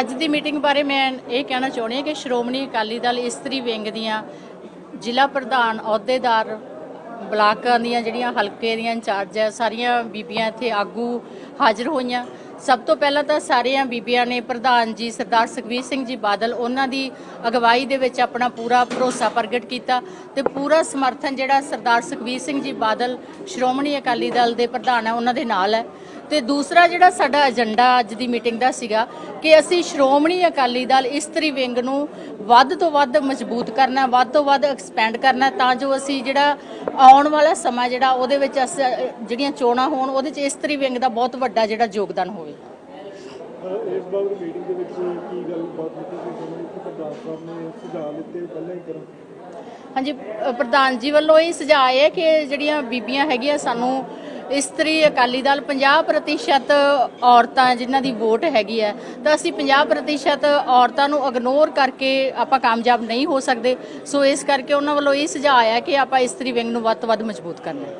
ਅੱਜ ਦੀ ਮੀਟਿੰਗ ਬਾਰੇ ਮੈਂ ਇਹ ਕਹਿਣਾ ਚਾਹੁੰਦੀ ਹਾਂ ਕਿ ਸ਼੍ਰੋਮਣੀ ਅਕਾਲੀ ਦਲ ਇਸਤਰੀ ਵਿੰਗ ਦੀਆਂ ਜ਼ਿਲ੍ਹਾ ਪ੍ਰਧਾਨ ਅਹੁਦੇਦਾਰ ਬਲਾਕਾਂ ਦੀਆਂ ਜਿਹੜੀਆਂ ਹਲਕੇ ਦੀਆਂ ਇੰਚਾਰਜ ਹੈ, ਸਾਰੀਆਂ ਬੀਬੀਆਂ ਇੱਥੇ ਆਗੂ ਹਾਜ਼ਰ ਹੋਈਆਂ। ਸਭ ਤੋਂ ਪਹਿਲਾਂ ਤਾਂ ਸਾਰੀਆਂ ਬੀਬੀਆਂ ਨੇ ਪ੍ਰਧਾਨ ਜੀ ਸਰਦਾਰ ਸੁਖਬੀਰ ਸਿੰਘ ਜੀ ਬਾਦਲ, ਉਹਨਾਂ ਦੀ ਅਗਵਾਈ ਦੇ ਵਿੱਚ ਆਪਣਾ ਪੂਰਾ ਭਰੋਸਾ ਪ੍ਰਗਟ ਕੀਤਾ ਤੇ ਪੂਰਾ ਸਮਰਥਨ ਜਿਹੜਾ ਸਰਦਾਰ ਸੁਖਬੀਰ ਸਿੰਘ ਜੀ ਬਾਦਲ, ਸ਼੍ਰੋਮਣੀ ਅਕਾਲੀ ਦਲ ਦੇ ਪ੍ਰਧਾਨ ਹੈ ਉਹਨਾਂ ਦੇ ਨਾਲ ਹੈ। ਤੇ ਦੂਸਰਾ ਜਿਹੜਾ ਸਾਡਾ ਏਜੰਡਾ ਅੱਜ ਦੀ ਮੀਟਿੰਗ ਦਾ ਸੀਗਾ ਕਿ ਅਸੀਂ ਸ਼੍ਰੋਮਣੀ ਅਕਾਲੀ ਦਲ ਇਸਤਰੀ ਵਿੰਗ ਨੂੰ ਵੱਧ ਤੋਂ ਵੱਧ ਮਜ਼ਬੂਤ ਕਰਨਾ, ਵੱਧ ਤੋਂ ਵੱਧ ਐਕਸਪੈਂਡ ਕਰਨਾ ਤਾਂ ਜੋ ਅਸੀਂ ਜਿਹੜਾ ਆਉਣ ਵਾਲਾ ਸਮਾਂ ਜਿਹੜਾ ਉਹਦੇ ਵਿੱਚ ਅਸ- ਜਿਹੜੀਆਂ ਚੋਣਾਂ ਹੋਣ, ਉਹਦੇ 'ਚ ਇਸਤਰੀ ਵਿੰਗ ਦਾ ਬਹੁਤ ਵੱਡਾ ਜਿਹੜਾ ਯੋਗਦਾਨ ਹੋਵੇ। ਇਸ ਬਾਬਤ ਮੀਟਿੰਗ ਦੇ ਵਿੱਚ ਕੀ ਗੱਲ ਬਾਤ ਕੀਤੀ ਸੀ ਤੁਹਾਨੂੰ ਕਿ ਪ੍ਰਧਾਨ ਸਾਹਿਬ ਨੇ ਸੁਝਾਅ ਦਿੱਤੇ ਪਹਿਲਾਂ ਹੀ ਕਰਨ ਹਾਂਜੀ ਪ੍ਰਧਾਨ ਜੀ ਵੱਲੋਂ ਇਹ ਸੁਝਾਅ ਹੈ ਕਿ ਜਿਹੜੀਆਂ ਬੀਬੀਆਂ ਹੈਗੀਆਂ, ਸਾਨੂੰ ਇਸਤਰੀ ਅਕਾਲੀ ਦਲ 50% ਔਰਤਾਂ ਜਿਨ੍ਹਾਂ ਦੀ ਵੋਟ ਹੈਗੀ ਹੈ, ਤਾਂ ਅਸੀਂ 50% ਔਰਤਾਂ ਨੂੰ ਇਗਨੋਰ ਕਰਕੇ ਆਪਾਂ ਕਾਮਯਾਬ ਨਹੀਂ ਹੋ ਸਕਦੇ। ਸੋ ਇਸ ਕਰਕੇ ਉਹਨਾਂ ਵੱਲੋਂ ਇਹ ਸੁਝਾਅ ਹੈ ਕਿ ਆਪਾਂ ਇਸਤਰੀ ਵਿੰਗ ਨੂੰ ਵੱਧ ਤੋਂ ਵੱਧ ਮਜ਼ਬੂਤ ਕਰਨਾ ਹੈ।